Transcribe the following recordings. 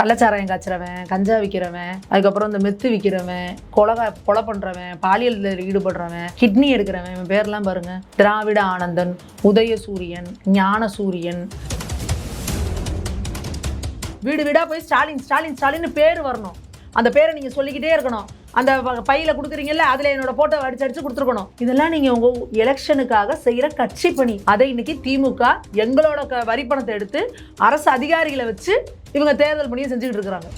கள்ளச்சாராயம் காய்ச்சிறவன் கஞ்சா விற்கிறவன் அதுக்கப்புறம் இந்த மெத்து விற்கிறவன் கொலை கொலை பண்ணுறவன் பாலியல் ஈடுபடுறவன் கிட்னி எடுக்கிறவன் இவன் பேர்லாம் பாருங்க. திராவிட ஆனந்தன் உதயசூரியன் ஞானசூரியன் வீடு வீடாக போய் ஸ்டாலின் ஸ்டாலின் ஸ்டாலின்னு பேர் வரணும். அந்த பேரை நீங்கள் சொல்லிக்கிட்டே இருக்கணும். அந்த வ- பையில கொடுக்குறீங்கல்ல அதுல என்னோட போட்டோ அடிச்சு அடிச்சு கொடுத்துருக்கணும். இதெல்லாம் நீங்க உங்க எலெக்ஷனுக்காக செய்யற கட்சி பணி. அதை இன்னைக்கு திமுக எங்களோட க வரி பணத்தை எடுத்து அரசு அதிகாரிகளை வச்சு இவங்க தேர்தல் பணியை செஞ்சுக்கிட்டு இருக்கிறாங்க.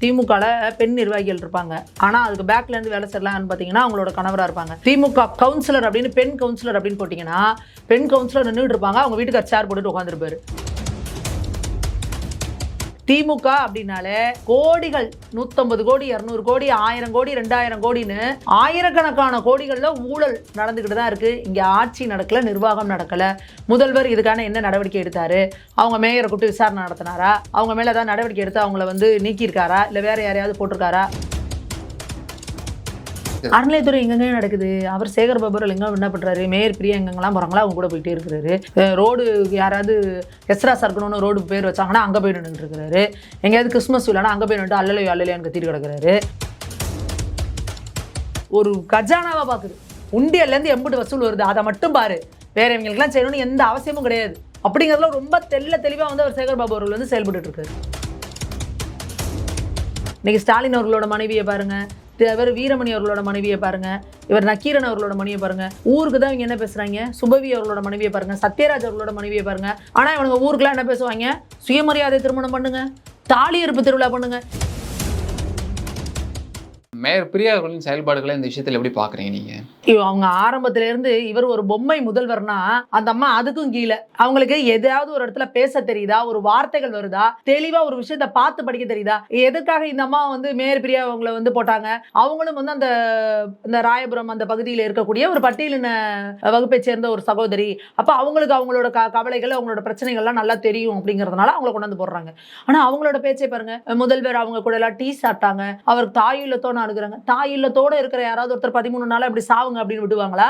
திமுகவில் பெண் நிர்வாகிகள் இருப்பாங்க. ஆனா அதுக்கு பேக்ல இருந்து வேலை செய்யலாம்னு பாத்தீங்கன்னா அவங்களோட கணவரா இருப்பாங்க. திமுக கவுன்சிலர் அப்படின்னு பெண் கவுன்சிலர் அப்படின்னு போட்டீங்கன்னா பெண் கவுன்சிலர் நின்றுட்டு இருப்பாங்க. அவங்க வீட்டுக்கு சேர் போட்டுட்டு உட்காந்துருப்பாரு திமுக அப்படின்னாலே கோடிகள் நூற்றம்பது கோடி இரநூறு கோடி ஆயிரம் கோடி ரெண்டாயிரம் கோடின்னு ஆயிரக்கணக்கான கோடிகளில் ஊழல் நடந்துக்கிட்டு தான் இருக்குது இங்கே ஆட்சி நடக்கல நிர்வாகம் நடக்கலை. முதல்வர் இதுக்கான என்ன நடவடிக்கை எடுத்தாரு? அவங்க மேயரை கூப்பிட்டு விசாரணை நடத்தினாரா? அவங்க மேலே ஏதாவது நடவடிக்கை எடுத்து அவங்கள வந்து நீக்கியிருக்காரா? இல்லை வேற யாரையாவது போட்டிருக்காரா? அறநிலையத்துறை எங்கெங்க நடக்குது. அவர் சேகர் பாபுரல் எங்க என்ன பண்ணுறாரு மேயர் பிரியா எங்கெங்கெல்லாம் போகிறாங்களோ அவங்க கூட போயிட்டே இருக்கிறாரு. ரோடு யாராவது எஸ்ரா சர்க்கணும்னு ரோடு பேர் வச்சாங்கன்னா அங்கே போய் நின்றுட்டு இருக்கிறாரு. எங்கேயாவது கிறிஸ்மஸ் விழானா அங்கே போய் நின்று அல்லலையோ அல்லலையான்னு கத்திட்டு கிடக்கிறாரு. ஒரு கஜானாவாக பார்க்குது உண்டியல்லேருந்து எம்பிட்டு வசூல் வருது. அதை மட்டும் பாரு. வேற இவங்களுக்குலாம் செய்யணும்னு எந்த அவசியமும் கிடையாது. அப்படிங்கிறதுல ரொம்ப தெள்ள தெளிவாக வந்து அவர் சேகர் பாபு அவர்கள் வந்து செயல்பட்டு இருக்காரு. இன்னைக்கு ஸ்டாலின் அவர்களோட மனைவியை பாருங்கள் இவர் வீரமணி அவர்களோட மனைவியை பாருங்க. இவர் நக்கீரன் அவர்களோட மனைவியை பாருங்க. ஊருக்கு தான் இவங்க என்ன பேசுறாங்க? சுபவி அவர்களோட மனைவியை பாருங்க. சத்யராஜ் அவர்களோட மனைவியை பாருங்க. ஆனா இவனுங்க ஊருக்குலாம் என்ன பேசுவாங்க? சுயமரியாதை திருமணம் பண்ணுங்க. தாலி திருவிழா பண்ணுங்க. மேயர் பிரியா அவர்களின் செயல்பாடுகளை இந்த விஷயத்துல எப்படி பாக்குறீங்க நீங்க? இவ- அவங்க ஆரம்பத்துல இருந்து இவர் ஒரு பொம்மை முதல்வர்னா அந்த அம்மா அதுக்கும் கீழே. அவங்களுக்கு எதாவது ஒரு இடத்துல பேச தெரியுதா? ஒரு வார்த்தைகள் வருதா? தெளிவா ஒரு விஷயத்த பார்த்து படிக்க தெரியுதா? எதுக்காக இந்த அம்மா வந்து மேயர் பிரியா அவங்கள வந்து போட்டாங்க? அவங்களும் வந்து அந்த இந்த ராயபுரம் அந்த பகுதியில் இருக்கக்கூடிய ஒரு பட்டியலின வகுப்பை சேர்ந்த ஒரு சகோதரி. அப்ப அவங்களுக்கு அவங்களோட க கவலைகள் அவங்களோட பிரச்சனைகள்லாம் நல்லா தெரியும் அப்படிங்கிறதுனால அவங்கள கொண்டாந்து போடுறாங்க. ஆனா அவங்களோட பேச்சை பாருங்க. முதல்வர் அவங்க கூட எல்லாம் டீ சாப்பிட்டாங்க. அவருக்கு தாய் அணுகுறாங்க தாய் இல்லத்தோட இருக்கிற யாராவது ஒருத்தர் பதிமூணு நாள் அப்படி சாவுங்க அப்படின்னு விடுவாங்களா?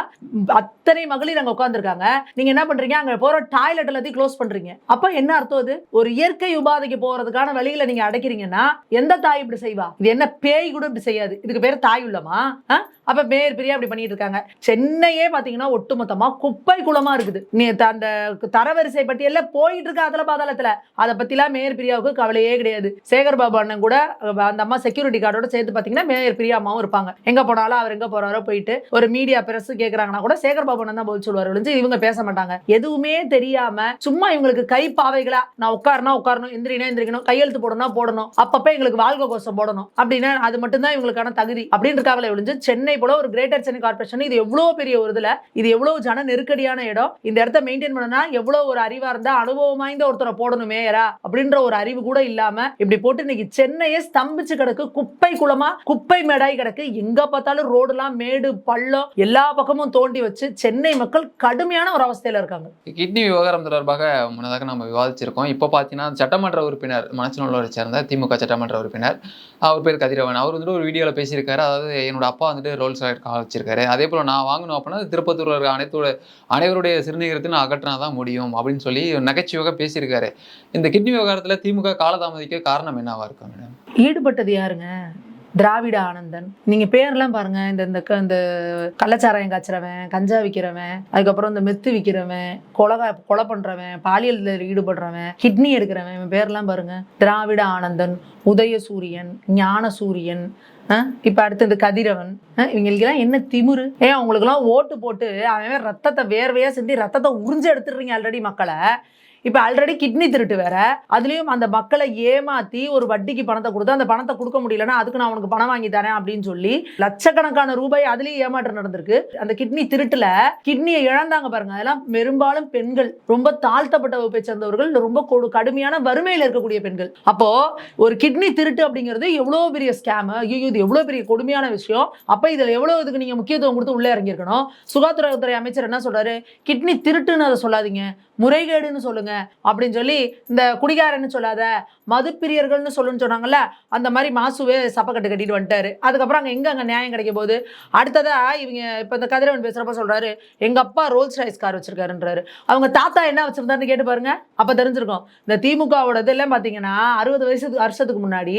அத்தனை மகளிர் அங்க உட்காந்துருக்காங்க நீங்க என்ன பண்றீங்க? அங்க போற டாய்லெட் எல்லாத்தையும் க்ளோஸ் பண்றீங்க. அப்ப என்ன அர்த்தம் அது? ஒரு இயற்கை உபாதைக்கு போறதுக்கான வழிகளை நீங்க அடைக்கிறீங்கன்னா எந்த தாய் இப்படி செய்வா? இது என்ன பேய் கூட இப்படி செய்யாது. இதுக்கு பேர் தாய் உள்ளமா? அப்ப பேர் பிரியா அப்படி பண்ணிட்டு இருக்காங்க சென்னையே பாத்தீங்கன்னா ஒட்டுமொத்தமா குப்பை குளமா இருக்குது. நீ த- அந்த தரவரிசை பட்டியல்ல போயிட்டு இருக்க அதுல பாதாளத்துல. அதை பற்றிலாம் மேயர் பிரியாவுக்கு கவலையே கிடையாது. சேகர் பாபு அண்ணன் கூட அந்த அம்மா செக்யூரிட்டி கார்டோட சேர்த்து பாத்தீங்கன்னா மேயர் பிரியா அம்மாவும் இருப்பாங்க. எங்க போனாலும் அவர் எங்க போறாரோ போயிட்டு ஒரு மீடியா பிரஸ் கேக்குறாங்கன்னா கூட சேகர் பாபு அண்ணன் தான் பதில் சொல்லுவார் ஒழிஞ்சு இவங்க பேச மாட்டாங்க. எதுவுமே தெரியாம சும்மா இவங்களுக்கு கை பாவைகளா நான் உட்காரனா உட்காரணும் எந்திரினா எந்திரிக்கணும் கையெழுத்து போடணும் போடணும் அப்பப்ப எங்களுக்கு வாழ்க கோஷம் போடணும். அப்படின்னா அது மட்டும்தான் இவங்களுக்கான தகுதி. அப்படின்னு இருக்காங்களே ஒழிஞ்சு சென்னை போல ஒரு கிரேட்டர் சென்னை கார்பரேஷன் இது எவ்வளவு பெரிய ஒரு இதுல இது எவ்வளவு ஜன நெருக்கடியான இடம் இந்த இடத்த மெயின்டைன் பண்ணனா எவ்வளவு ஒரு அறிவா இருந்தா அனுபவம் வாய்ந்த ஒருத்தரை போடணும் மேயரா அப்படின்ற ஒரு அறிவு கூட இல்லாம இப்படி போட்டு இன்னைக்கு சென்னையே ஸ்தம்பிச்சு கிடக்கு குப்பை குளமா குப்பை மேடாய் கிடக்கு எங்க பார்த்தாலும் ரோடுலாம் மேடு பள்ளம் எல்லா பக்கமும் தோண்டி வச்சு சென்னை மக்கள் கடுமையான ஒரு அவஸ்தையில இருக்காங்க. கிட்னி விவகாரம் தொடர்பாக முன்னதாக நம்ம விவாதிச்சிருக்கோம். இப்போ பார்த்தீங்கன்னா சட்டமன்ற உறுப்பினர் மனச்சநல்லூரை சேர்ந்த திமுக சட்டமன்ற உறுப்பினர் அவர் பேர் கதிரவன். அவர் வந்துட்டு ஒரு வீடியோவில் பேசியிருக்காரு. அதாவது என்னோட அப்பா வந்துட்டு ரோல்ஸ் வச்சிருக்காரு அதே போல் நான் வாங்கணும் அப்படின்னா திருப்பத்தூரில் இருக்க அனைத்து அனைவருடைய சிறுநீகரத்தை நான் அகற்றினா தான் முடியும் அப்படின்னு சொல்லி நகைச்சுவையாக பேசியிருக்காரு. இந்த கிட்னி விவகாரத்தில் திமுக காலதாமதிக்க காரணம் என்னவா இருக்கும் மேடம் ஈடுபட்டது யாருங்க? திராவிட ஆனந்தன். நீங்க பேர்லாம் பாருங்க. இந்த இந்த க- இந்த கள்ளச்சாராயம் காய்ச்சறவன் கஞ்சா விற்கிறவன் அதுக்கப்புறம் இந்த மெத்து விற்கிறவன் கொலை கொலை பண்றவன் பாலியல் ஈடுபடுறவன் கிட்னி எடுக்கிறவன் இவன் பேர்லாம் பாருங்க. திராவிட ஆனந்தன் உதயசூரியன் ஞானசூரியன் அஹ் இப்ப அடுத்து இந்த கதிரவன். இவங்களுக்கெல்லாம் என்ன திமிரு? ஏன் அவங்களுக்குலாம் ஓட்டு போட்டு அவன் ரத்தத்தை வேர்வையா செஞ்சு ரத்தத்தை உறிஞ்சு எடுத்துடுறீங்க ஆல்ரெடி மக்களை. இப்ப ஆல்ரெடி கிட்னி திருட்டு வேற. அதுலயும் அந்த மக்களை ஏமாத்தி ஒரு வட்டிக்கு பணத்தை கொடுத்து அந்த பணத்தை கொடுக்க முடியலன்னா அதுக்கு நான் உனக்கு பணம் வாங்கி தரேன் அப்படின்னு சொல்லி லட்சக்கணக்கான ரூபாய் அதுலயும் ஏமாற்றம் நடந்திருக்கு. அந்த கிட்னி திருட்டுல கிட்னியை இழந்தாங்க பாருங்க. அதெல்லாம் பெரும்பாலும் பெண்கள். ரொம்ப தாழ்த்தப்பட்ட வகுப்பை சேர்ந்தவர்கள் ரொம்ப கொடு- கடுமையான வறுமையில இருக்கக்கூடிய பெண்கள். அப்போ ஒரு கிட்னி திருட்டு அப்படிங்கிறது எவ்வளவு பெரிய ஸ்கேம் ஐயோ இது எவ்வளவு பெரிய கொடுமையான விஷயம்? அப்ப இதுல எவ்வளவு இதுக்கு நீங்க முக்கியத்துவம் கொடுத்து உள்ளே இறங்கியிருக்கணும்? சுகாதாரத்துறை அமைச்சர் என்ன சொல்றாரு? கிட்னி திருட்டுன்னு அதை சொல்லாதீங்க. முறைகேடுன்னு சொல்லுங்க. அப்படின்னு சொல்லி இந்த குடிகாரன்னு சொல்லாத மதுப்பிரியர்கள்னு சொல்லுன்னு சொன்னாங்கல்ல அந்த மாதிரி மாசுவே சப்பக்கட்டு கட்டிட்டு வந்துட்டாரு. அதுக்கப்புறம் அங்கே எங்கே அங்கே நியாயம் கிடைக்க போகுது? அடுத்ததா இவங்க இப்போ இந்த கதிரவன் பேசுகிறப்ப சொல்கிறாரு எங்கள் அப்பா ரோல்ஸ் ரைஸ் கார் வச்சிருக்காருன்றாரு. அவங்க தாத்தா என்ன வச்சிருந்தாருன்னு கேட்டு பாருங்க அப்போ தெரிஞ்சிருக்கும். இந்த திமுகவோட இதெல்லாம் பார்த்தீங்கன்னா அறுபது வயசு வருஷத்துக்கு முன்னாடி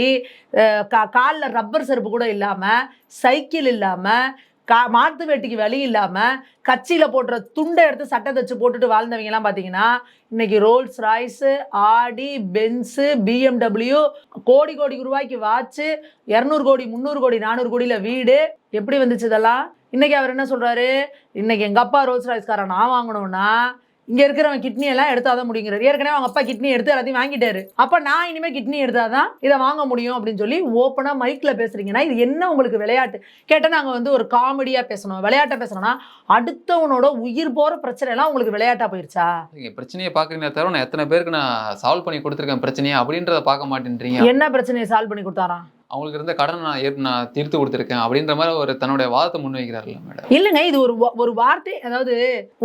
அஹ், கா- ரப்பர் செருப்பு கூட இல்லாமல் சைக்கிள் இல்லாமல் கா மாட்டு வேட்டிக்கு வழி இல்லாமல் கட்சியில் போடுற துண்டை எடுத்து சட்டை தச்சு போட்டுட்டு வாழ்ந்தவங்கலாம் பார்த்தீங்கன்னா இன்னைக்கு Rolls Royce Audi Benz BMW கோடி கோடி ரூபாய்க்கு வாட்சு இரநூறு கோடி முந்நூறு கோடி நானூறு கோடியில் வீடு. எப்படி வந்துச்சு இதெல்லாம்? இன்னைக்கு அவர் என்ன சொல்கிறாரு இன்னைக்கு எங்கள் அப்பா ரோல்ஸ் ராய்ஸ்கார நான் வாங்கணும்னா இங்க இருக்கிறவன் கிட்னி எல்லாம் எடுத்தாதான் முடியுங்கிறாரு. ஏற்கனவே அவங்க அப்பா கிட்னி எடுத்து எல்லாத்தையும் வாங்கிட்டாரு. அப்ப நான் இனிமே கிட்னி எடுத்தாதான் இதை வாங்க முடியும் அப்படின்னு சொல்லி ஓப்பனா மைக்ல பேசுறீங்கன்னா இது என்ன உங்களுக்கு விளையாட்டு? கேட்டா நாங்க வந்து ஒரு காமெடியா பேசணும். விளையாட்டா பேசணும்னா அடுத்தவனோட உயிர் போற பிரச்சனை எல்லாம் உங்களுக்கு விளையாட்டா போயிருச்சா? நீங்க பிரச்சனையை பாக்குறீங்க தவிர நான் எத்தனை பேருக்கு நான் சால்வ் பண்ணி கொடுத்துருக்கேன் பிரச்சனையை அப்படின்றத பார்க்க மாட்டேன்றீங்க. என்ன பிரச்சனையை சால்வ் பண்ணி கொடுத்தாராம்? அவங்களுக்கு இருந்த கடன் நான் ஏற் நான் தீர்த்து கொடுத்துருக்கேன் அப்படின்ற மாதிரி ஒரு தன்னுடைய வாதத்தை முன்வைக்கிறாருல்ல மேடம். இல்லைங்க இது ஒரு ஒரு வார்த்தை அதாவது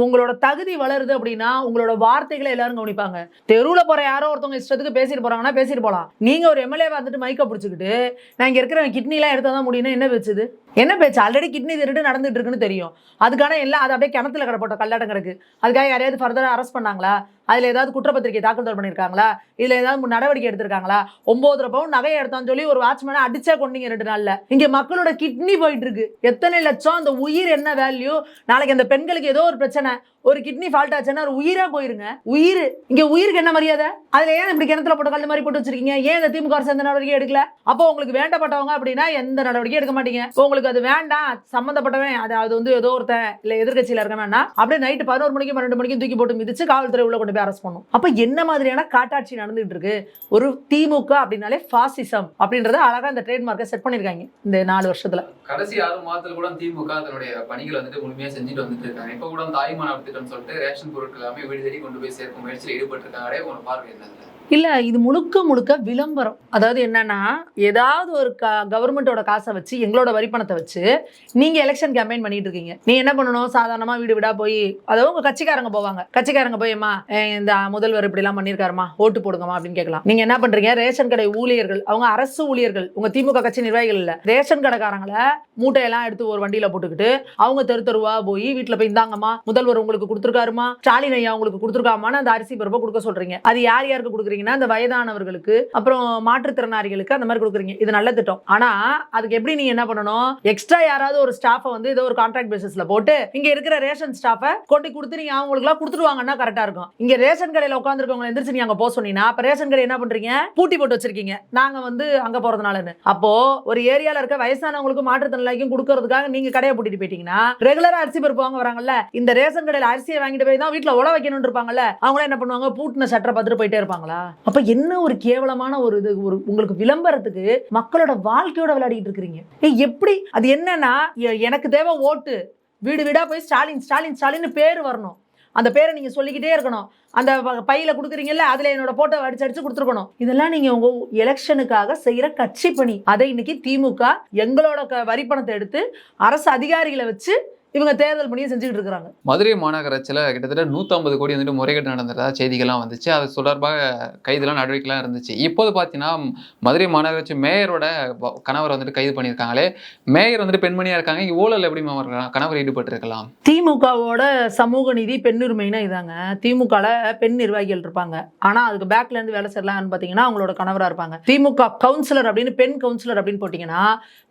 உங்களோட தகுதி வளருது அப்படின்னா உங்களோட வார்த்தைகளை எல்லாரும் கவனிப்பாங்க. தெருவில் போற யாரோ ஒருத்தவங்க இஷ்டத்துக்கு பேசிட்டு போறாங்கன்னா பேசிட்டு போலாம். நீங்க ஒரு எம்எல்ஏ வந்துட்டு மைக்க பிடிச்சிக்கிட்டு நான் இங்க இருக்கிறவன் கிட்னிலாம் எடுத்தால் எடுத்தா தான் முடியும்னா என்ன பேச்சுது? என்ன பேச்சு? ஆல்ரெடி கிட்னி திருட்டு நடந்துட்டு இருக்குன்னு தெரியும். அதுக்கான எல்லாம் அது அப்படியே கிணத்துல கிடப்பட்ட கல்லாட்டம் கிடக்கு அதுக்காக யாரையாவது ஃபர்தரா அரெஸ்ட் பண்ணாங்களா? அதுல ஏதாவது குற்றப்பத்திரிக்கை தாக்கல் பண்ணியிருக்காங்களா இதுல ஏதாவது நடவடிக்கை எடுத்திருக்காங்களா? ஒம்பது ரூபாவும் நகையை எடுத்தான்னு சொல்லி ஒரு வாட்ச்மேன் அடிச்சே கொண்டீங்க ரெண்டு நாள்ல. இங்க மக்களோட கிட்னி போயிட்டு இருக்கு எத்தனை லட்சம்? அந்த உயிர் என்ன வேல்யூ நாளைக்கு அந்த பெண்களுக்கு ஏதோ ஒரு பிரச்சனை. ஒரு கிட்னி ஃபால்ட் ஆச்சுன்னா ஒரு உயிரா போயிருங்க. உயிர். இங்க உயிருக்கு என்ன மரியாதை? அதுல ஏன் இப்படி கிணத்துல போட்டு கல் மாதிரி போட்டு வச்சிருக்கீங்க? ஏன் இந்த திமுக அரசு எந்த நடவடிக்கை எடுக்கல? அப்போ உங்களுக்கு வேண்டப்பட்டவங்க அப்படின்னா எந்த நடவடிக்கையும் எடுக்க மாட்டீங்க. உங்களுக்கு அது வேண்டாம். சம்மந்தப்பட்டவன் அது அது வந்து ஏதோ ஒருத்தன் இல்ல எதிர்க்கட்சியில இருக்கணும்னா அப்படியே நைட்டு பதினோரு மணிக்கு பன்னெண்டு மணிக்கு தூக்கி போட்டு மிதிச்சு காவல்துறை உள்ள கொண்டு போய் அரெஸ்ட் பண்ணும். அப்ப என்ன மாதிரியான காட்டாட்சி நடந்துட்டு இருக்கு? ஒரு திமுக அப்படின்னாலே பாசிசம் அப்படின்றத அழகா இந்த ட்ரேட்மார்க்கை செட் பண்ணிருக்காங்க இந்த நாலு வருஷத்துல. கடைசி ஆறு மாதத்துல கூட திமுக அதனுடைய பணிகள் வந்துட்டு முழுமையா செஞ்சுட்டு வந்துட்டு இருக்காங்க. இப்ப கூட தாய்மான திட்டம் சொல்லிட்டு ரேஷன் பொருட்கள் எல்லாமே வீடு தேடி கொண்டு போய் சேர்க்கும் முயற்சியில் ஈடுபட்டு இருக்காங்க உங்க பார்வை என்ன இல்லை இது முழுக்க முழுக்க விளம்பரம். அதாவது என்னன்னா ஏதாவது ஒரு க கவர்மெண்டோட காசை வச்சு எங்களோட வரி பணத்தை வச்சு நீங்க எலெக்ஷன் கேம்பெயின் பண்ணிட்டு இருக்கீங்க. நீ என்ன பண்ணணும்? சாதாரணமா வீடு வீடாக போய் அதாவது உங்க கட்சிக்காரங்க போவாங்க. கட்சிக்காரங்க போயம்மா இந்த முதல்வர் இப்படிலாம் பண்ணியிருக்காருமா ஓட்டு போடுங்கம்மா அப்படின்னு கேட்கலாம். நீங்க என்ன பண்றீங்க? ரேஷன் கடை ஊழியர்கள் அவங்க அரசு ஊழியர்கள் உங்கள் திமுக கட்சி நிர்வாகிகள் இல்ல. ரேஷன் கடைக்காரங்களை மூட்டையெல்லாம் எடுத்து ஒரு வண்டியில போட்டுக்கிட்டு அவங்க தெரு தெருவா போய் வீட்டில் போய் இந்தாங்கம்மா முதல்வர் உங்களுக்கு கொடுத்துருக்காருமா ஸ்டாலின் ஐயா உங்களுக்கு கொடுத்துருக்காமான்னு அந்த அரிசி பருப்பை கொடுக்க சொல்றீங்க. அது யார் யாருக்கு கொடுக்குறீங்க? கொடுக்குறீங்கன்னா அந்த வயதானவர்களுக்கு அப்புறம் மாற்றுத்திறனாளிகளுக்கு அந்த மாதிரி கொடுக்குறீங்க. இது நல்ல திட்டம். ஆனா அதுக்கு எப்படி நீங்க என்ன பண்ணணும்? எக்ஸ்ட்ரா யாராவது ஒரு ஸ்டாஃபை வந்து ஏதோ ஒரு கான்ட்ராக்ட் பேசிஸ்ல போட்டு இங்க இருக்கிற ரேஷன் ஸ்டாஃபை கொண்டு கொடுத்து நீங்க அவங்களுக்கு எல்லாம் கொடுத்துருவாங்கன்னா கரெக்டா இருக்கும். இங்க ரேஷன் கடையில உட்காந்துருக்கவங்க எந்திரிச்சு நீங்க அங்க போக சொன்னீங்கன்னா அப்ப ரேஷன் கடை என்ன பண்றீங்க? பூட்டி போட்டு வச்சிருக்கீங்க. நாங்க வந்து அங்க போறதுனாலன்னு. அப்போ ஒரு ஏரியால இருக்க வயசானவங்களுக்கு மாற்றுத்திறனாளிக்கும் கொடுக்கறதுக்காக நீங்க கடையை பூட்டிட்டு போயிட்டீங்கன்னா ரெகுலரா அரிசி பருப்பு வாங்க வராங்கல்ல இந்த ரேஷன் கடையில அரிசியை வாங்கிட்டு போய் தான் வீட்டுல உழ வைக்கணும்னு இருப்பாங்கல்ல அவங்கள என்ன பண்ணுவாங்க? பூட்டின சட்டரை பார்த்துட்டு போயிட்டே இருப்பாங்களா? அப்ப என்ன ஒரு கேவலமான ஒரு இது ஒரு உங்களுக்கு விளம்பரத்துக்கு மக்களோட வாழ்க்கையோட விளையாடிட்டு இருக்கிறீங்க? எப்படி? அது என்னன்னா எ- எனக்கு தேவை ஓட்டு. வீடு வீடா போய் ஸ்டாலின் ஸ்டாலின் ஸ்டாலின் பேர் வரணும். அந்த பேரை நீங்க சொல்லிக்கிட்டே இருக்கணும். அந்த ப- பையில கொடுக்குறீங்கல்ல அதுல என்னோட போட்டோ அடிச்சு அடிச்சு கொடுத்துருக்கணும். இதெல்லாம் நீங்க உங்க எலெக்ஷனுக்காக செய்யற கட்சி பணி. அதை இன்னைக்கு திமுக எங்களோட க- வரி பணத்தை எடுத்து அரசு அதிகாரிகளை வச்சு இவங்க தேர்தல் பணியை செஞ்சுக்கிட்டு இருக்கிறாங்க. மதுரை மாநகராட்சியில் கிட்டத்தட்ட 150 கோடி வந்துட்டு முறைகேடு நடந்ததா செய்திகள்லாம் வந்துச்சு. அது தொடர்பாக கைதெல்லாம் நடவடிக்கைலாம் இருந்துச்சு. இப்போது பார்த்தீங்கன்னா மதுரை மாநகராட்சி மேயரோட கணவர் வந்துட்டு கைது பண்ணியிருக்காங்களே. மேயர் வந்துட்டு பெண்மணியா இருக்காங்க. ஊழல் எப்படி அவர் கணவர் ஈடுபட்டு இருக்கலாம்? திமுகவோட சமூக நீதி பெண்ணுரிமைனா இதாங்க. திமுகல பெண் நிர்வாகிகள் இருப்பாங்க. ஆனா அதுக்கு பேக்ல இருந்து வேலை செய்யலாம்னு பாத்தீங்கன்னா அவங்களோட கணவரா இருப்பாங்க. திமுக கவுன்சிலர் அப்படின்னு பெண் கவுன்சிலர் அப்படின்னு போட்டீங்கன்னா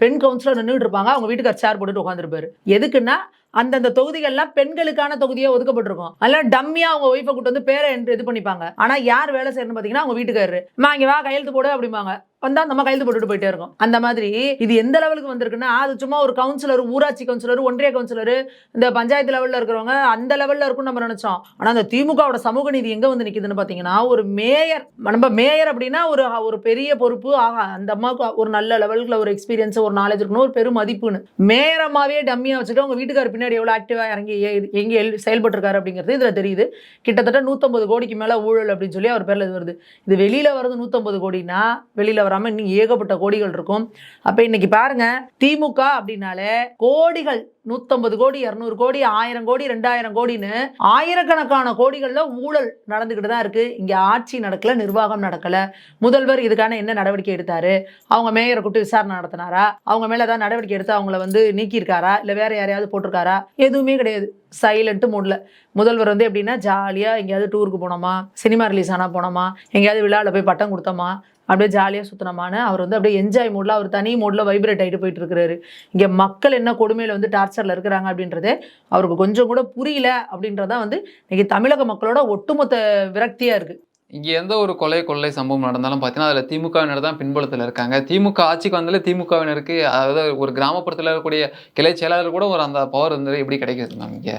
பெண் கவுன்சிலர் நின்றுட்டு இருப்பாங்க. அவங்க வீட்டுக்கு சேர் போட்டுட்டு உட்காந்துருப்பாரு எதுக்குன்னா அந்தந்த தொகுதிகள்லாம் பெண்களுக்கான தொகுதியா ஒதுக்கப்பட்டிருக்கும். அதெல்லாம் டம்மியா அவங்க ஒய்ஃபை கூட்டு வந்து பேரை என்று இது பண்ணிப்பாங்க. ஆனா யார் வேலை செய்யணும்னு பாத்தீங்கன்னா அவங்க வீட்டுக்காரரு. மா இங்கே வா கையெழுத்து போடு அப்படிம்பாங்க. வந்தா நம்ம கையெழுத்து போட்டுட்டு போயிட்டே இருக்கும். அந்த மாதிரி இது எந்த லெவலுக்கு வந்திருக்குன்னா அது சும்மா ஒரு கவுன்சிலர் ஊராட்சி கவுன்சிலர் ஒன்றிய கவுன்சிலர் இந்த பஞ்சாயத்து லெவல்ல இருக்கிறவங்க அந்த லெவல்ல இருக்கும்னு நம்ம நினைச்சோம். ஆனா அந்த திமுகவோட சமூக நீதி எங்க வந்து நிக்குதுன்னு பாத்தீங்கன்னா ஒரு மேயர் நம்ம மேயர் அப்படின்னா ஒரு ஒரு பெரிய பொறுப்பு. ஆகா அந்த அம்மாவுக்கு ஒரு நல்ல லெவலுக்குள்ள ஒரு எக்ஸ்பீரியன்ஸ் ஒரு நாலேஜ் இருக்கணும் ஒரு பெரும் மதிப்புன்னு. மேயர் அம்மாவே டம்மியா வச்சுட்டு அவங்க வீட்டுக்கார் பின்னாடி எவ்வளவு ஆக்டிவா இறங்கி எ- எங்க எல்- செயல்பட்டிருக்காரு அப்படிங்கிறது இதுல தெரியுது. கிட்டத்தட்ட நூத்தம்பது கோடிக்கு மேல ஊழல் அப்படின்னு சொல்லி அவர் பேர்ல இது வருது. இது வெளியில வருது நூத்தம்பது கோடினா வெளியில வராம இன்னும் ஏகப்பட்ட கோடிகள் இருக்கும். அப்ப இன்னைக்கு பாருங்க திமுக அப்படின்னாலே கோடிகள் நூத்தம்பது கோடி இரநூறு கோடி ஆயிரம் கோடி ரெண்டாயிரம் கோடின்னு ஆயிரக்கணக்கான கோடிகளில் ஊழல் நடந்துக்கிட்டு தான் இருக்கு. இங்க ஆட்சி நடக்கல நிர்வாகம் நடக்கல. முதல்வர் இதுக்கான என்ன நடவடிக்கை எடுத்தாரு? அவங்க மேயரை கூப்பிட்டு விசாரணை நடத்தினாரா? அவங்க மேல ஏதாவது நடவடிக்கை எடுத்து அவங்கள வந்து நீக்கியிருக்காரா? இல்ல வேற யாரையாவது போட்டிருக்காரா? எதுவுமே கிடையாது. சைலண்ட்டு மூடில். முதல்வர் வந்து எப்படின்னா ஜாலியாக எங்கேயாவது டூருக்கு போனோமா? சினிமா ரிலீஸ் ஆனால் போனோமா? எங்கேயாவது விழாவில் போய் பட்டம் கொடுத்தோமா? அப்படியே ஜாலியாக சுற்றினோமான்னு அவர் வந்து அப்படியே என்ஜாய் மூடில் அவர் தனி மூடில் வைப்ரேட் ஆகிட்டு போயிட்டு இருக்கிறாரு. இங்கே மக்கள் என்ன கொடுமையில் வந்து டார்ச்சரில் இருக்கிறாங்க அப்படின்றதே அவருக்கு கொஞ்சம் கூட புரியல அப்படின்றதான் வந்து இன்னைக்கு தமிழக மக்களோட ஒட்டுமொத்த விரக்தியாக இருக்குது இங்க எந்த ஒரு கொலை கொள்ளை சம்பவம் நடந்தாலும் பார்த்தீங்கன்னா அதுல திமுகவினர் தான் பின்புலத்தில் இருக்காங்க. திமுக ஆட்சிக்கு வந்தாலே திமுகவினருக்கு அதாவது ஒரு கிராமப்புறத்தில் இருக்கக்கூடிய கிளை செயலாளர் கூட ஒரு அந்த பவர் வந்து எப்படி கிடைக்குது மேம் இங்க.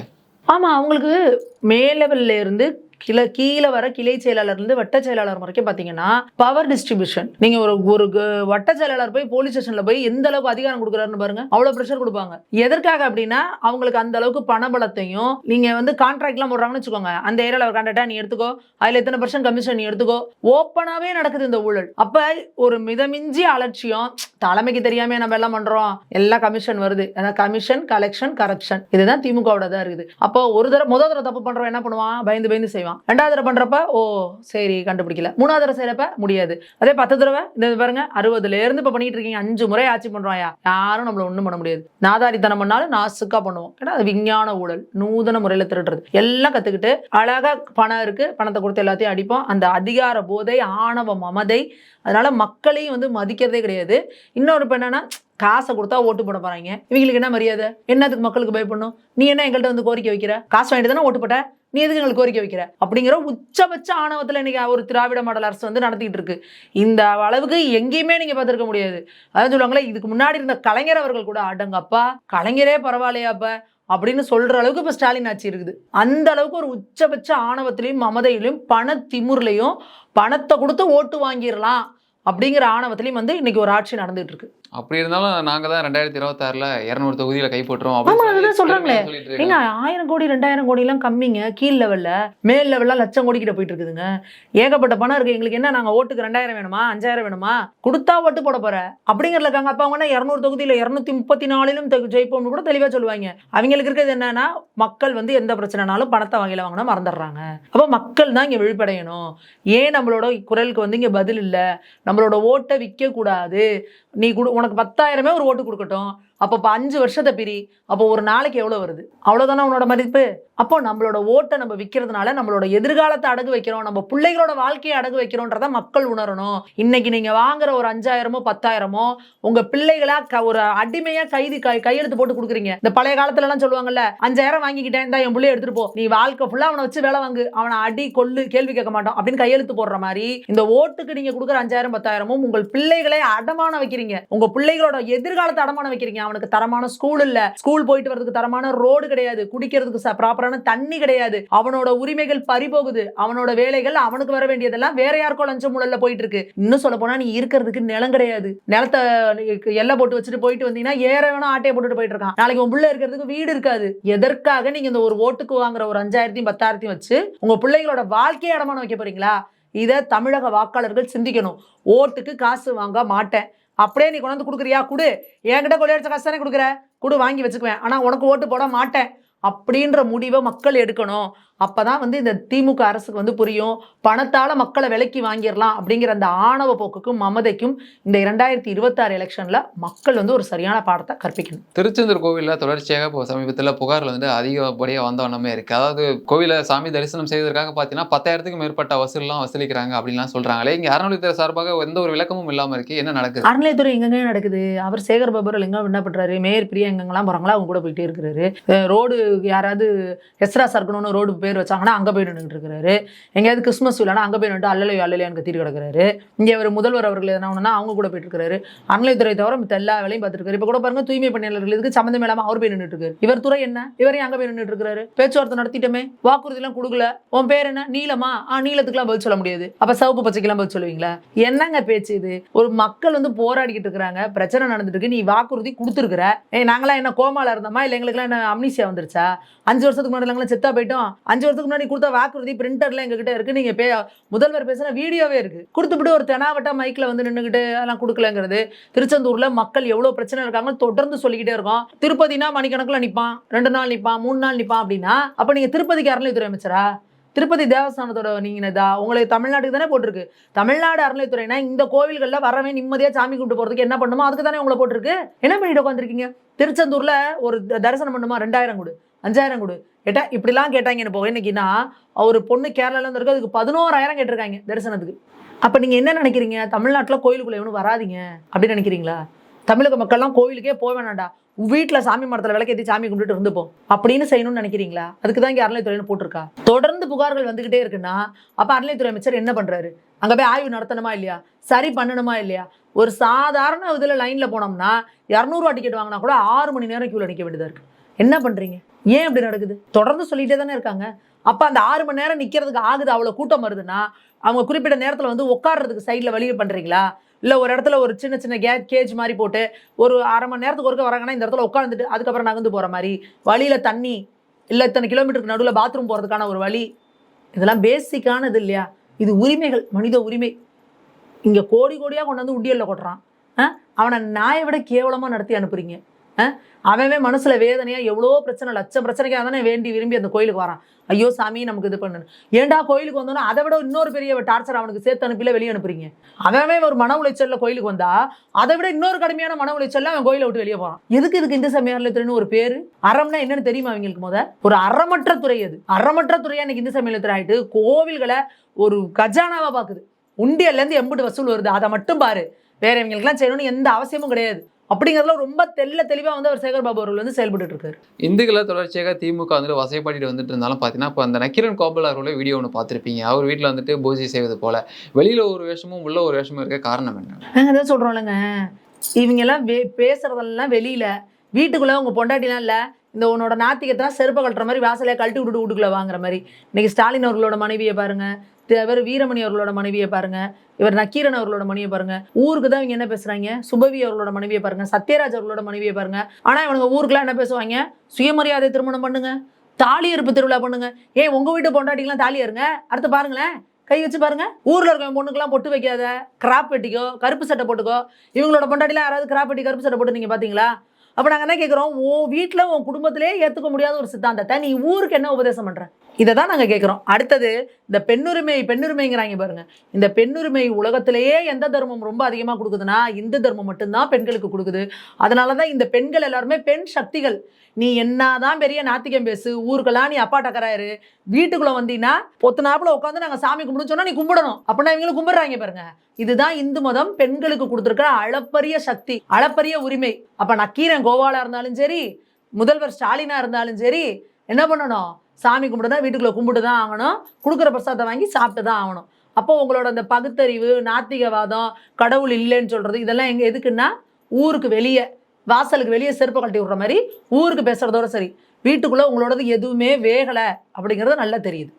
ஆமாம் அவங்களுக்கு மேலெவல்ல இருந்து கிளை கீழே வர கிளை செயலாளர்லேருந்து வட்ட செயலாளர் வரைக்கும் பார்த்தீங்கன்னா பவர் டிஸ்ட்ரிபியூஷன் நீங்கள் ஒரு ஒரு வட்ட செயலாளர் போய் போலீஸ் ஸ்டேஷனில் போய் எந்த அளவுக்கு அதிகாரம் கொடுக்குறாருன்னு பாருங்க. அவ்வளோ ப்ரெஷர் கொடுப்பாங்க. எதற்காக அப்படின்னா அவங்களுக்கு அந்த அளவுக்கு பணபலத்தையும் நீங்கள் வந்து கான்ட்ராக்ட்லாம் போடுறாங்கன்னு வச்சுக்கோங்க. அந்த ஏரியாவில் ஒரு நீ எடுத்துக்கோ அதில் எத்தனை பர்சன்ட் கமிஷன் நீ எடுத்துக்கோ ஓப்பனாகவே நடக்குது இந்த ஊழல். அப்போ ஒரு மிதமிஞ்சி அலட்சியம் தலைமைக்கு தெரியாம நம்ம எல்லாம் பண்றோம். எல்லாம் கமிஷன் வருது. ஏன்னா கமிஷன் கலெக்ஷன் கரப்ஷன் இதுதான் திமுகவோட தான் இருக்குது. அப்போ ஒரு தடவை முதல் தடவை தப்பு பண்றோம் என்ன பண்ணுவான்? பயந்து பயந்து செய்வான். ரெண்டாவது தடவை பண்றப்ப ஓ சரி கண்டுபிடிக்கல. மூணாவது தடவை செய்யறப்ப முடியாது. அதே பத்து தடவை இந்த பாருங்க அறுபதுல இருந்து இப்ப பண்ணிட்டு இருக்கீங்க. அஞ்சு முறை ஆட்சி பண்றோம்யா யாரும் நம்மள ஒண்ணும் பண்ண முடியாது. நாதாரித்தனம் பண்ணாலும் நாசுக்கா பண்ணுவோம். ஏன்னா அது விஞ்ஞான ஊழல். நூதன முறையில திருடுறது. எல்லாம் கத்துக்கிட்டு அழகா பணம் இருக்கு. பணத்தை கொடுத்து எல்லாத்தையும் அடிப்போம். அந்த அதிகார போதை ஆணவ மமதை அதனால மக்களையும் வந்து மதிக்கிறதே கிடையாது. இன்னொரு இப்போ என்னன்னா காசை கொடுத்தா ஓட்டு போட போறாங்க. இவங்களுக்கு என்ன மரியாதை? என்னத்துக்கு மக்களுக்கு பயப்படணும்? நீ என்ன எங்கள்கிட்ட வந்து கோரிக்கை வைக்கிற? காசு வாங்கிட்டு தானே ஓட்டு போட்ட? நீ எதுக்கு எங்களுக்கு கோரிக்கை வைக்கிற? அப்படிங்கிற உச்சபட்ச ஆணவத்தில் இன்னைக்கு ஒரு திராவிட மாடல் அரசு வந்து நடத்திக்கிட்டு இருக்கு. இந்த அளவுக்கு எங்கேயுமே நீங்க பார்த்துருக்க முடியாது. அதான் சொல்லுவாங்களே இதுக்கு முன்னாடி இருந்த கலைஞர் அவர்கள் கூட அடங்கப்பா கலைஞரே பரவாயில்லையாப்பா அப்படின்னு சொல்ற அளவுக்கு இப்போ ஸ்டாலின் ஆட்சி இருக்குது. அந்த அளவுக்கு ஒரு உச்சபட்ச ஆணவத்திலையும் மமதையிலையும் பண திமுர்லையும் பணத்தை கொடுத்து ஓட்டு வாங்கிடலாம் அப்படிங்கிற ஆணவத்திலையும் வந்து இன்னைக்கு ஒரு ஆட்சி நடந்துட்டு இருக்கு. அப்படி இருந்தாலும் நாங்க தான் ரெண்டாயிரத்தி இருபத்தாறுல இருநூறு தொகுதியில கைப்பற்றோம் ஆமா, அப்படின்னு சொல்றாங்களே. இருக்காங்க. ஆயிரம் கோடி ரெண்டாயிரம் கோடி எல்லாம் கம்மிங்க. கீழ் லெவல்ல மேல் லெவல்லாம் லட்சம் கோடி கிட்ட போயிட்டு இருக்குதுங்க. ஏகப்பட்ட பணம் இருக்கு. எங்களுக்கு என்ன நாங்க ஓட்டுக்கு ரெண்டாயிரம் வேணுமா அஞ்சாயிரம் வேணுமா? கொடுத்தா ஓட்டு போட போற. அப்படிங்கிறதுல இருக்காங்க. அப்ப அவங்க இரநூறு தொகுதியில இருநூத்தி முப்பத்தி நாலிலும் ஜெயிப்போம்னு கூட தெளிவா சொல்லுவாங்க. அவங்களுக்கு இருக்கிறது என்னன்னா மக்கள் வந்து எந்த பிரச்சனைனாலும் பணத்தை வாங்கில வாங்கினா மறந்துடுறாங்க. அப்ப மக்கள் தான் இங்க விழிப்படையணும். ஏன் நம்மளோட குரலுக்கு வந்து இங்க பதில் இல்ல? நம்மளோட ஓட்டை விற்க கூடாது நீ கொடு உனக்கு பத்தாயிரமே ஒரு ஓட்டு கொடுக்கட்டும். அப்போ இப்போ அஞ்சு வருஷத்தை பிரி. அப்போ ஒரு நாளைக்கு எவ்வளோ வருது? அவ்வளோதானே உன்னோட மதிப்பு? அப்போ நம்மளோட ஓட்டை நம்ம விற்கிறதுனால நம்மளோட எதிர்காலத்தை அடகு வைக்கிறோம் நம்ம பிள்ளைகளோட வாழ்க்கையை அடகு வைக்கிறோன்றத மக்கள் உணரணும். இன்னைக்கு நீங்க வாங்குற ஒரு அஞ்சாயிரமோ பத்தாயிரமோ உங்க பிள்ளைகளா க- ஒரு அடிமையா கைது கையெழுத்து போட்டு கொடுக்குறீங்க. இந்த பழைய காலத்துல எல்லாம் சொல்லுவாங்கல்ல அஞ்சாயிரம் வாங்கிக்கிட்டேன் இந்த என் பிள்ளைய எடுத்துட்டு போ. நீ வாழ்க்கை ஃபுல்லா அவனை வச்சு வேலை வாங்கு. அவனை அடி கொள்ளு கேள்வி கேட்க மாட்டோம் அப்படின்னு கையெழுத்து போடுற மாதிரி இந்த ஓட்டுக்கு நீங்க கொடுக்குற அஞ்சாயிரம் பத்தாயிரமும் உங்கள் பிள்ளைகளை அடமான வைக்கிறீங்க. உங்க பிள்ளைகளோட எதிர்காலத்தை அடமான வைக்கிறீங்க. அவனுக்கு தரமான ஸ்கூல் இல்ல. ஸ்கூல் போயிட்டு வரதுக்கு தரமான ரோடு கிடையாது. குடிக்கிறதுக்கு ப்ராப்பரான தண்ணி கிடையாது. அவனோட உரிமைகள் பறிபோகுது. அவனோட வேலைகள் அவனுக்கு வர வேண்டியதெல்லாம் வேற யாருக்கோ லஞ்சம் ஊழல்ல போயிட்டு இருக்கு இன்னும் சொல்ல போனா நீ இருக்கிறதுக்கு நிலம் கிடையாது. நிலத்தை எல்லை போட்டு வச்சுட்டு போயிட்டு வந்தீங்கன்னா ஏற வேணா ஆட்டையை போட்டுட்டு போயிட்டு இருக்கான். நாளைக்கு உன் பிள்ளை இருக்கிறதுக்கு வீடு இருக்காது. எதற்காக நீங்க இந்த ஒரு ஓட்டுக்கு வாங்குற ஒரு அஞ்சாயிரத்தையும் பத்தாயிரத்தையும் வச்சு உங்க பிள்ளைகளோட வாழ்க்கையை அடமானம் வைக்க போறீங்களா? இதை தமிழக வாக்காளர்கள் சிந்திக்கணும். ஓட்டுக்கு காசு வாங்க மாட்டேன். அப்படியே நீ கொண்டாந்து கொடுக்குறியா? குடு. என்கிட்ட கொள்ளையடிச்ச காசு தானே கொடுக்குற? குடு வாங்கி வச்சுக்குவேன். ஆனா உனக்கு ஓட்டு போட மாட்டேன். அப்படின்ற முடிவை மக்கள் எடுக்கணும். அப்பதான் வந்து இந்த திமுக அரசுக்கு வந்து புரியும். பணத்தால மக்களை விலைக்கு வாங்கிடலாம் அப்படிங்கிற அந்த ஆணவ போக்குக்கும் மமதைக்கும் இந்த இரண்டாயிரத்தி இருபத்தாறு எலெக்ஷன்ல மக்கள் வந்து ஒரு சரியான பாடத்தை கற்பிக்கணும். திருச்செந்தூர் கோவில்ல தொடர்ச்சியாக இப்போ சமீபத்தில் புகார்ல வந்து அதிகப்படியாக வந்த வண்ணமே இருக்கு. அதாவது கோவிலை சாமி தரிசனம் செய்வதற்காக பார்த்தீங்கன்னா பத்தாயிரத்துக்கும் மேற்பட்ட வசூல்லாம் வசூலிக்கிறாங்க அப்படின்லாம் சொல்றாங்களே. இங்க அறநிலையத்துறை சார்பாக எந்த ஒரு விளக்கமும் இல்லாம இருக்கு. என்ன நடக்குது? அறநிலையத்துறை எங்கெங்க நடக்குது. அவர் சேகர் பாபர் எங்க என்ன பண்றாரு? மேயர் பிரியா எங்கெங்கெல்லாம் போறாங்களோ அவங்க கூட போயிட்டே இருக்கிறாரு. ரோடு யாராவது எஸ்ரா சர்க்கணும்னு ரோடு பேர் வச்சாங்கன்னா அங்க போய் நின்றுட்டு இருக்கிறாரு. எங்கேயாவது கிறிஸ்மஸ் விழானா அங்க போய் நின்று அல்லலையோ அல்லலையான்னு கத்திட்டு கிடக்கிறாரு. இங்கே ஒரு முதல்வர் அவர்கள் எதனா ஒண்ணுன்னா அவங்க கூட போயிட்டு இருக்கிறாரு அறநிலையத்துறை தவிர மத்த எல்லா வேலையும் பார்த்துருக்காரு இப்ப கூட பாருங்க தூய்மை பணியாளர்கள் இதுக்கு சம்மந்தம் இல்லாம அவர் போய் நின்றுட்டு இருக்காரு. இவர் துறை என்ன? இவரையும் அங்க போய் நின்றுட்டு இருக்கிறாரு பேச்சுவார்த்தை நடத்திட்டோமே வாக்குறுதிலாம் கொடுக்கல. உன் பேர் என்ன? நீளமா ஆ நீளத்துக்குலாம் பதில் சொல்ல முடியாது. அப்ப சிவப்பு பச்சைக்கெல்லாம் பதில் சொல்லுவீங்களா? என்னங்க பேச்சு இது? ஒரு மக்கள் வந்து போராடிக்கிட்டு இருக்கிறாங்க. பிரச்சனை நடந்துட்டு இருக்கு. நீ வாக்குறுதி கொடுத்துருக்குற. ஏ நாங்களாம் என்ன கோமால இருந்தோமா? இல்லை எங்களுக்குலாம் என்ன அம்னிசியா வந்துருச்சா? அஞ்சு வருஷத்துக்கு முன்னாடி நாங்களாம் செத்தா போயிட்டோம். அஞ்சு வருஷத்துக்கு முன்னாடி கொடுத்த வாக்குறுதி பிரிண்டர்லாம் எங்ககிட்ட இருக்கு. நீங்க பே முதல்வர் பேசுன வீடியோவே இருக்கு. கொடுத்துவிட்டு ஒரு தெனாவட்டா மைக்ல வந்து நின்றுக்கிட்டு அதெல்லாம் கொடுக்கலங்கிறது திருச்செந்தூர்ல மக்கள் எவ்வளவு பிரச்சனை இருக்காங்க தொடர்ந்து சொல்லிக்கிட்டே இருக்கோம். திருப்பதினா மணிக்கணக்கில் நிற்பான் ரெண்டு நாள் நிற்பான் மூணு நாள் நிற்பான் அப்படின்னா அப்ப நீங்க திருப்பதிக்கு அறநிலைத்துறை அமைச்சரா? திருப்பதி தேவஸ்தானத்தோட நீங்கினதா உங்களுக்கு தமிழ்நாட்டுக்கு தானே போட்டிருக்கு. தமிழ்நாடு அறநிலைத்துறைனா இந்த கோவில்கள்ல வரவே நிம்மதியா சாமி கும்பிட்டு போறதுக்கு என்ன பண்ணுமோ அதுக்கு தானே உங்களை போட்டிருக்கு. என்ன பண்ணிட்டு உட்காந்துருக்கீங்க திருச்செந்தூர்ல ஒரு தரிசனம் பண்ணுமா? ரெண்டாயிரம் கொடு. அஞ்சாயிரம் கொடு. கேட்டா இப்படிலாம் கேட்டாங்கன்னு போக. இன்னைக்குன்னா ஒரு பொண்ணு கேரளாலேருந்து இருக்கு அதுக்கு பதினோராயிரம் கேட்டிருக்காங்க தரிசனத்துக்கு. அப்போ நீங்கள் என்ன நினைக்கிறீங்க? தமிழ்நாட்டில் கோயிலுக்குள்ள எவனும் வராதீங்க அப்படின்னு நினைக்கிறீங்களா? தமிழக மக்கள்லாம் கோயிலுக்கே போக வேணாண்டா வீட்டில் சாமி மரத்தில் விளக்கேற்றி சாமி கும்பிட்டுட்டு இருந்துப்போம் அப்படின்னு செய்யணும்னு நினைக்கிறீங்களா? அதுக்கு தான் இங்கே அறநிலைத்துறைன்னு போட்டிருக்கா? தொடர்ந்து புகார்கள் வந்துகிட்டே இருக்குன்னா அப்போ அறநிலைத்துறை அமைச்சர் என்ன பண்ணுறாரு அங்கே போய் ஆய்வு நடத்தணுமா இல்லையா? சரி பண்ணணுமா இல்லையா? ஒரு சாதாரண இதில் லைனில் போனோம்னா இரநூறுவா டிக்கெட் வாங்கினா கூட ஆறு மணி நேரம் கியூவில் நிற்க வேண்டியதாக இருக்குது என்ன பண்ணுறீங்க ஏன் இப்படி நடக்குது? தொடர்ந்து சொல்லிட்டே தானே இருக்காங்க. அப்போ அந்த ஆறு மணி நேரம் நிற்கிறதுக்கு ஆகுது அவ்வளோ கூட்டம் வருதுன்னா அவங்க குறிப்பிட்ட நேரத்தில் வந்து உட்கார்றதுக்கு சைடில் வழி பண்ணுறீங்களா இல்லை ஒரு இடத்துல ஒரு சின்ன சின்ன கே கேஜ் மாதிரி போட்டு ஒரு அரை மணி நேரத்துக்கு ஒருக்க வராங்கன்னா இந்த இடத்துல உட்காந்துட்டு அதுக்கப்புறம் நகர்ந்து போகிற மாதிரி வழியில் தண்ணி இல்லை இத்தனை கிலோமீட்டருக்கு நடுவில் பாத்ரூம் போகிறதுக்கான ஒரு வழி இதெல்லாம் பேசிக்கானது இல்லையா? இது உரிமைகள் மனித உரிமை. இங்கே கோடி கோடியாக கொண்டு வந்து உண்டியலில் கொட்டுறான். ஆ? அவனை நாயை விட கேவலமாக நடத்தி அனுப்புறீங்க. அவன் மனசுல வேதனையா எவ்வளோ பிரச்சனை லட்சம் பிரச்சனைக்காக தானே வேண்டி விரும்பி அந்த கோயிலுக்கு வரான். ஐயோ சாமி நமக்கு இது பண்ணணும் ஏன்டா கோயிலுக்கு வந்தோன்னா அதை விட இன்னொரு பெரிய டார்ச்சர் அவனுக்கு சேர்த்து அனுப்பில வெளியே அனுப்புறீங்க. அவன் ஒரு மன உளைச்சல்ல கோயிலுக்கு வந்தா அதை விட இன்னொரு கடுமையான மன உளைச்சல்ல அவன் கோயிலை விட்டு வெளியே போறான். எதுக்கு இதுக்கு இந்து சமயத்துறைன்னு ஒரு பேரு? அறம்னா என்னன்னு தெரியுமா அவங்களுக்கு முத? ஒரு அறமற்ற துறை அது. அறமற்ற துறையா இன்னைக்கு இந்து சமயத்துறை ஆயிட்டு கோவில்களை ஒரு கஜானாவா பாக்குது. உண்டியல்ல இருந்து எம்புட்டு வசூல் வருது. அதை மட்டும் பாரு. வேற இவங்களுக்குலாம் செய்யணும்னு எந்த அவசியமும் கிடையாது. அப்படிங்கிறதுல ரொம்ப தெல்ல தெளிவா வந்து அவர் சேகர் பாபு அவர்கள் வந்து செயல்பட்டு இருக்காரு இந்துக்களை தொடர்ச்சியாக திமுக வந்துட்டு வசைப்பாடிட்டு வந்துட்டு இருந்தாலும் பார்த்தீங்கன்னா இப்போ அந்த நக்கிரன் கோபால் அவர்களோட வீடியோ ஒன்று பார்த்துருப்பீங்க அவர் வீட்டில் வந்துட்டு பூஜை செய்வது போல. வெளியில ஒரு வேஷமும் உள்ள ஒரு வேஷமும் இருக்க காரணம் என்ன? நாங்கள் தான் சொல்கிறோம்லங்க இவங்க எல்லாம் வே பேசுறதெல்லாம் வெளியில. வீட்டுக்குள்ள உங்க பொண்டாட்டிலாம் இல்ல. இந்த உன்னோட நாத்திகத்தை செருப்பை கட்டுற மாதிரி வாசலையே கழட்டி விட்டுட்டு வீட்டுக்குள்ள வாங்குற மாதிரி. இன்னைக்கு ஸ்டாலின் அவர்களோட மனைவியை பாருங்க. தி- இவர் வீரமணி அவர்களோட மனைவியை பாருங்க. இவர் நக்கீரன் அவர்களோட மனைவியை பாருங்க. ஊருக்கு தான் இவங்க என்ன பேசுறாங்க? சுபவி அவர்களோட மனைவியை பாருங்க. சத்யராஜ் அவர்களோட மனைவியை பாருங்க. ஆனா இவனுங்க ஊருக்குலாம் என்ன பேசுவாங்க? சுயமரியாதை திருமணம் பண்ணுங்க. தாலி இருப்பு திருவிழா பண்ணுங்க. ஏன் உங்க வீட்டு பொண்டாட்டிக்கெல்லாம் தாலி இருங்க அடுத்து பாருங்களேன். கை வச்சு பாருங்க. ஊர்ல இருக்க பொண்ணுக்கெல்லாம் பொட்டு வைக்காத. கிராப் வெட்டிக்கோ கருப்பு சட்டை போட்டுக்கோ. இவங்களோட பொண்டாட்டிலாம் யாராவது கிராப் வெட்டி கருப்பு சட்டை போட்டு நீங்க பாத்தீங்களா? அப்ப நாங்க என்ன கேட்குறோம் உன் வீட்டில் உன் குடும்பத்திலே ஏத்துக்க முடியாத ஒரு சித்தாந்தத்தை நீ ஊருக்கு என்ன உபதேசம் பண்ற? இதை தான் நாங்கள் கேட்குறோம் அடுத்தது இந்த பெண்ணுரிமை பெண்ணுரிமைங்கிறாங்க பாருங்க. இந்த பெண்ணுரிமை உலகத்திலேயே எந்த தர்மம் ரொம்ப அதிகமாக கொடுக்குதுன்னா இந்து தர்மம் மட்டும்தான் பெண்களுக்கு கொடுக்குது. அதனாலதான் இந்த பெண்கள் எல்லாருமே பெண் சக்திகள். நீ என்னதான் பெரிய நாத்திகம் பேசு ஊருக்கெல்லாம் நீ அப்பா டக்கராயிரு வீட்டுக்குள்ளே வந்தீங்கன்னா பொத்துனாப்புல உட்காந்து நாங்கள் சாமி கும்பிடுன்னு சொன்னால் நீ கும்பிடணும். அப்படின்னா இவங்களும் கும்பிடுறாங்க பாருங்க. இதுதான் இந்து மதம் பெண்களுக்கு கொடுத்துருக்கிற அளப்பரிய சக்தி அளப்பரிய உரிமை. அப்போ நக்கீரன் கோவாலா இருந்தாலும் சரி முதல்வர் ஸ்டாலினா இருந்தாலும் சரி என்ன பண்ணணும்? சாமி கும்பிட்டு தான் வீட்டுக்குள்ள கும்பிட்டு தான் ஆகணும். கொடுக்குற பிரசாதத்தை வாங்கி சாப்பிட்டு தான் ஆகணும். அப்போ உங்களோட அந்த பகுத்தறிவு நாத்திகவாதம் கடவுள் இல்லைன்னு சொல்கிறது இதெல்லாம் எங்கே எதுக்குன்னா ஊருக்கு வெளியே வாசலுக்கு வெளியே செருப்பு கழட்டி விடுற மாதிரி ஊருக்கு பேசுகிறதோட சரி. வீட்டுக்குள்ளே உங்களோடது எதுவுமே வேகலை அப்படிங்கிறது நல்லா தெரியுது.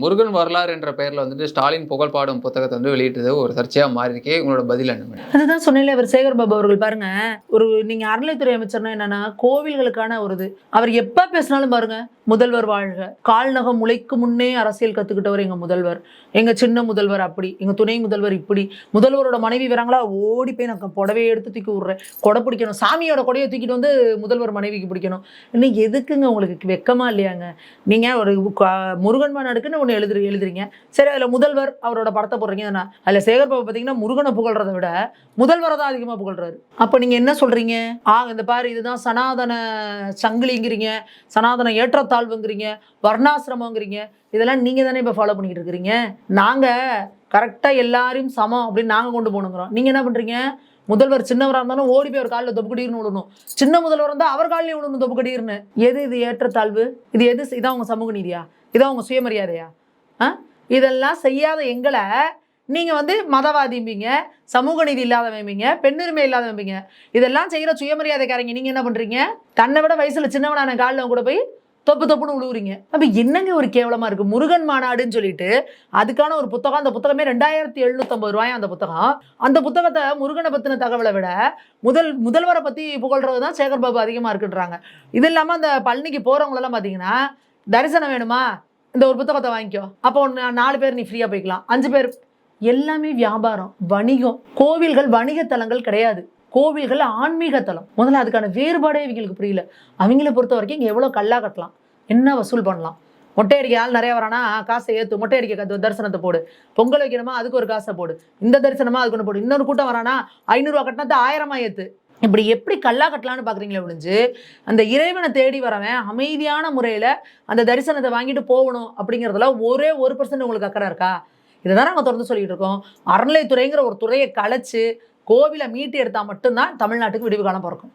முருகன் வரலாறு என்ற பெயர்ல வந்துட்டு ஸ்டாலின் புகழ் பாடும் புத்தகத்தை வந்து வெளியிட்டது ஒரு சர்ச்சையாக மாறி இருக்கே உங்களோட பதில் என்ன அதுதான் சொன்னேன்ல அவர் சேகர் பாபு அவர்கள் பாருங்க. ஒரு நீங்க அறநிலைத்துறை அமைச்சர்னா என்னன்னா கோவில்களுக்கான ஒரு இது. அவர் எப்ப பேசினாலும் பாருங்க முதல்வர் வாழ்க. கால்நகம் முளைக்கு முன்னே அரசியல் கத்துக்கிட்டவர் எங்க முதல்வர். எங்க சின்ன முதல்வர் அப்படி எங்க துணை முதல்வர் இப்படி. முதல்வரோட மனைவி வராங்களா ஓடி போய் நான் புடவையை எடுத்து தூக்கி விடுறேன் கொடை பிடிக்கணும் சாமியோட கொடையை தூக்கிட்டு வந்து முதல்வர் மனைவிக்கு பிடிக்கணும். இன்னும் எதுக்குங்க உங்களுக்கு வெக்கமா இல்லையாங்க? நீங்க ஒரு முருகன்மா முருகன் இருக்குன்னு ஒன்று எழுதுரு எழுதுறீங்க. சரி அதில் முதல்வர் அவரோட படத்தை போடுறீங்க. நான் சேகர் பாபு பார்த்தீங்கன்னா முருகனை புகழ்றதை விட முதல்வரை தான் அதிகமாக புகழ்றாரு. அப்போ நீங்கள் என்ன சொல்கிறீங்க ஆ இந்த பாரு இதுதான் சனாதன சங்கிலிங்கிறீங்க. சனாதன ஏற்றத்தாழ்வுங்கிறீங்க. வர்ணாசிரமங்கிறீங்க. இதெல்லாம் நீங்கள் தானே இப்போ ஃபாலோ பண்ணிக்கிட்டு இருக்கிறீங்க. நாங்கள் கரெக்டாக எல்லாரையும் சமம் அப்படின்னு நாங்கள் கொண்டு போகணுங்கிறோம். நீங்கள் என்ன பண்ணுறீங்க முதல்வர் சின்னவராக இருந்தாலும் ஓடி போய் ஒரு காலில் தொப்புக்கடின்னு விடணும். சின்ன முதல்வர் இருந்தால் அவர் காலிலையும் விடணும் தொப்புக்கடின்னு. எது இது ஏற்றத்தாழ்வு? இது எது இதான் உங்கள் சமூக நீதியா? இதான் உங்கள் சுயமரியாதையா? ஆ? இதெல்லாம் செய்யாத எங்களை நீங்கள் வந்து மதவாதிம்பீங்க சமூக நீதி இல்லாதவங்க பெண்ணுரிமை இல்லாதவங்க இதெல்லாம் செய்கிற சுயமரியாதைக்காரங்க நீங்கள் என்ன பண்ணுறீங்க தன்னை விட வயசில் சின்னவனான காலில் கூட போய் தொப்பு தொப்புன்னு உழுவுறீங்க. அப்போ என்னங்க ஒரு கேவலமாக இருக்குது முருகன் மாநாடுன்னு சொல்லிட்டு அதுக்கான ஒரு புத்தகம் அந்த புத்தகமே ரெண்டாயிரத்தி எழுநூத்தம்பது ரூபாய் அந்த புத்தகம். அந்த புத்தகத்தை முருகனை பத்தின தகவலை விட முதல் முதல்வரை பற்றி புகழ்றது தான் சேகர் பாபு அதிகமாக இருக்குன்றாங்க. இது இல்லாமல் அந்த பழனிக்கு போகிறவங்களெல்லாம் பார்த்தீங்கன்னா தரிசனம் வேணுமா? இந்த ஒரு புத்தகத்தை வாங்கிக்கோ. அப்போ ஒன்று நாலு பேர் நீ ஃப்ரீயாக போய்க்கலாம். அஞ்சு பேர். எல்லாமே வியாபாரம் வணிகம். கோவில்கள் வணிகத்தலங்கள் கிடையாது. கோவில்கள் ஆன்மீக தலம். முதல்ல அதுக்கான வேறுபாடே இவங்களுக்கு புரியல. அவங்கள பொறுத்த வரைக்கும் இங்கே எவ்வளோ கல்லா கட்டலாம். என்ன வசூல் பண்ணலாம்? மொட்டை அடிக்க ஆள் நிறைய வரானா காசை ஏற்று மொட்டை அடிக்க கத்து தரிசனத்தை போடு. பொங்கல் வைக்கணுமா அதுக்கு ஒரு காசை போடு. இந்த தரிசனமா அதுக்கு ஒன்று போடு. இன்னொரு கூட்டம் வரானா ஐநூறுரூவா கட்டினத்தை ஆயிரமா ஏற்று இப்படி எப்படி கல்லா கட்டலான்னு பார்க்குறீங்களே ஒழிஞ்சு அந்த இறைவனை தேடி வரவன் அமைதியான முறையில் அந்த தரிசனத்தை வாங்கிட்டு போகணும் அப்படிங்கிறதுல ஒரே ஒரு பர்சன்ட் உங்களுக்கு அக்கறை இருக்கா? இதை தான் நாங்கள் தொடர்ந்து சொல்லிட்டு இருக்கோம். அறநிலைத்துறைங்கிற ஒரு துறையை கலைச்சு கோவிலை மீட்டு எடுத்தால் மட்டும்தான் தமிழ்நாட்டுக்கு விடிவு காலம் பிறக்கும்.